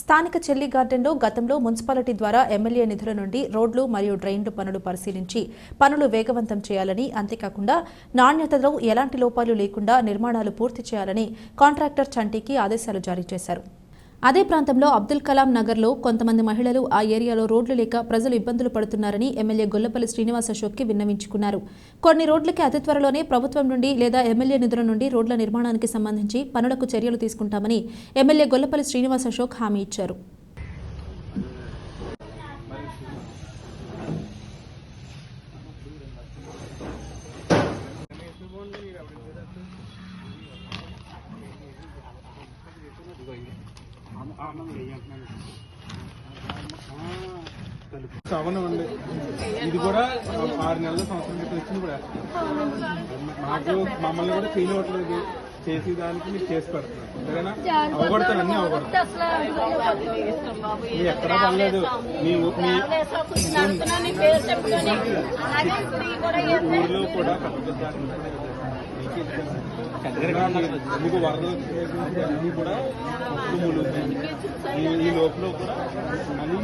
స్థానిక చెల్లి గార్డెన్లో గతంలో మున్సిపాలిటీ ద్వారా ఎమ్మెల్యే నిధుల నుండి రోడ్లు మరియు డ్రైన్లు పనులు పరిశీలించి పనులు వేగవంతం చేయాలని అంతేకాకుండా నాణ్యతలో ఎలాంటి లోపాలు లేకుండా నిర్మాణాలు పూర్తి చేయాలని కాంట్రాక్టర్ చంటికి ఆదేశాలు జారీ చేశారు. అదే ప్రాంతంలో అబ్దుల్ కలాం నగర్లో కొంతమంది మహిళలు ఆ ఏరియాలో రోడ్లు లేక ప్రజలు ఇబ్బందులు పడుతున్నారని ఎమ్మెల్యే గొల్లపల్లి శ్రీనివాస అశోక్కి విన్నవించుకున్నారు. కొన్ని రోడ్లకి అతి త్వరలోనే ప్రభుత్వం నుండి లేదా ఎమ్మెల్యే నిధుల నుండి రోడ్ల నిర్మాణానికి సంబంధించి పనులకు చర్యలు తీసుకుంటామని ఎమ్మెల్యే గొల్లపల్లి శ్రీనివాస అశోక్ హామీ ఇచ్చారు. సవన ఉండే ఇది కూడా ఆరు నెలల సంవత్సరం క్రితం వచ్చింది కూడా. మాకు మమ్మల్ని కూడా క్లీన్ అవ్వట్లేదు చేసి దానికి మీరు చేసి పెడుతున్నారు. అంతేనా అవగొడతాను అన్ని అవగొడతాను మీరు ఎక్కడా పర్లేదు. మీ ఊర్లో కూడా పెద్ద మీకు ఇచ్చాను. వరదలు కూడా ములుగుతాయి. ఈ ఈ లోపల కూడా మళ్ళీ